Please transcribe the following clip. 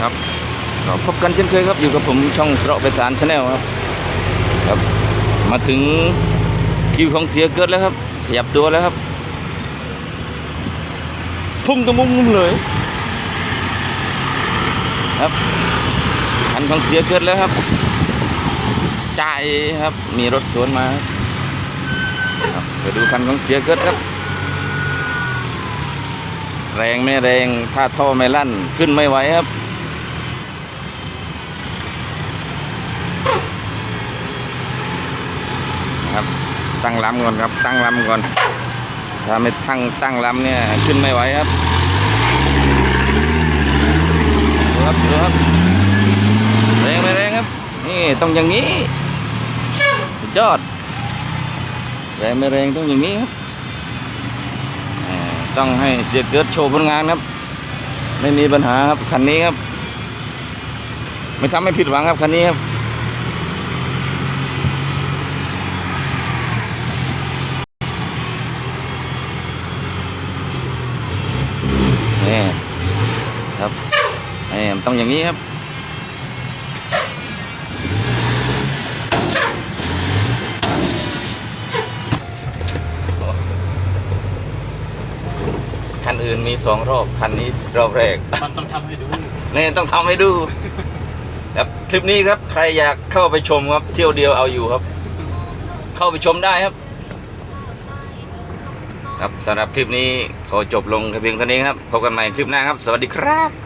ครับก็พบกันเช่นเคยครับอยู่กับผมช่องเสระไปสารชาแนลครับครับ มาถึงคิวของเสียเกิดแล้วครับ ขยับตัวแล้วครับ พุ่งตะมุมเลย ครับคันของเสียเกิดแล้วครับจ่ายครับมีรถสวนมาครับไปดูคันของเสียเกิดครับ แรงไม่แรง ถ้าท่อไม่ลั่นขึ้นไม่ไหวครับ ครับ ตั้งลำก่อนครับ ตั้งลำก่อนถ้าไม่ตั้งตั้งลำเนี่ยขึ้นไม่ไหวครับดูครับดูครับแรงไม่แรงครับ นี่ต้องอย่างนี้ สุดยอดแรงไม่แรงต้องอย่างนี้ครับต้องให้เสียเกิดโชว์ผลงานครับ ไม่มีปัญหาครับคันนี้ครับ ไม่ทำให้ผิดหวังครับคันนี้ครับ นี่ครับนี่มันต้องอย่างนี้ครับคันอื่นมีสองรอบคันนี้รอบแรกมันต้องทำให้ดูนี่ต้องทำให้ดูครับคลิปนี้ครับใครอยากเข้าไปชมครับเที่ยวเดียวเอาอยู่ครับ เข้าไปชมได้ครับ ครับสำหรับคลิปนี้ขอจบลงเพียงเท่านี้ครับพบกันใหม่คลิปหน้าครับ สวัสดีครับ